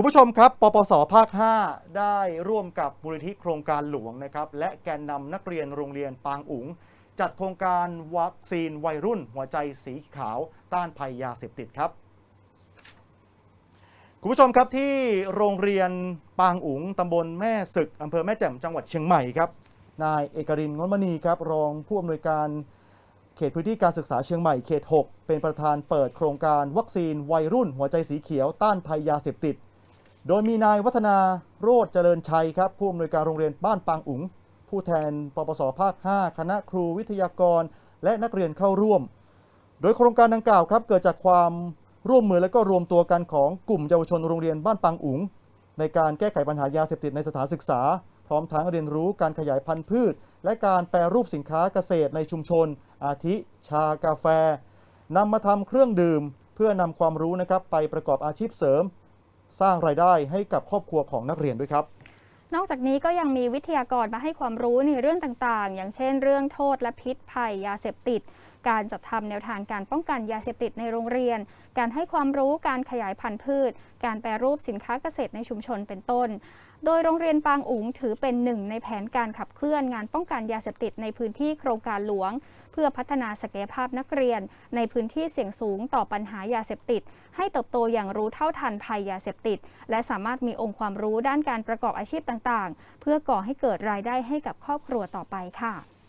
คุณผู้ชมครับ ปปส ภาค 5 ได้ร่วมกับมูลนิธิโครงการหลวงนะครับ และแกนนำนักเรียนโรงเรียนปางอุ๋ง จัดโครงการวัคซีนวัยรุ่น หัวใจสีขาวต้านภัยยาเสพติดครับ คุณผู้ชมครับที่โรงเรียนปางอุ๋งตำบลแม่ศึกอำเภอแม่แจ่มจังหวัดเชียงใหม่ครับ นายเอกรินงนมณีครับ รองผู้อำนวยการเขตพื้นที่การศึกษาเชียงใหม่เขต 6 เป็นประธานเปิดโครงการวัคซีนวัยรุ่น หัวใจสีเขียวต้านภัยยาเสพติด โดยมีนายวัฒนาโรจน์เจริญชัยครับผู้อำนวยการโรงเรียนบ้านปางอุ๋ง ผู้แทนปปสภาค 5 คณะครูวิทยากร และนักเรียนเข้าร่วม โดยโครงการดังกล่าวครับเกิดจากความร่วมมือและก็รวมตัวกันของกลุ่มเยาวชนโรงเรียนบ้านปางอุ๋ง ในการแก้ไขปัญหายาเสพติดในสถานศึกษา พร้อมทั้งเรียนรู้การขยายพันธุ์พืช และการแปรรูปสินค้าเกษตรในชุมชน อาทิ ชากาแฟนำมาทำเครื่องดื่ม เพื่อนำความรู้นะครับไปประกอบอาชีพเสริม สร้างรายได้ให้กับครอบครัวของนักเรียนด้วยครับ นอกจากนี้ก็ยังมีวิทยากรมาให้ความรู้ในเรื่องต่างๆ อย่างเช่น เรื่องโทษและพิษภัยยาเสพติด การจัดทำแนวทางการป้องกันยาเสพติดในโรงเรียน การให้ความรู้การขยายพันธุ์พืช การแปรรูปสินค้าเกษตรในชุมชนเป็นต้น โดยโรงเรียนปางอุ๋งถือเป็นหนึ่งในแผนการขับเคลื่อนงานป้องกันยาเสพติดในพื้นที่โครงการหลวง เพื่อพัฒนาศักยภาพนักเรียน ในพื้นที่เสี่ยงสูงต่อปัญหายาเสพติด ให้เติบโตอย่างรู้เท่าทันภัยยาเสพติด และสามารถมีองค์ความรู้ด้านการประกอบอาชีพต่างๆ เพื่อก่อให้เกิดรายได้ให้กับครอบครัวต่อไปค่ะ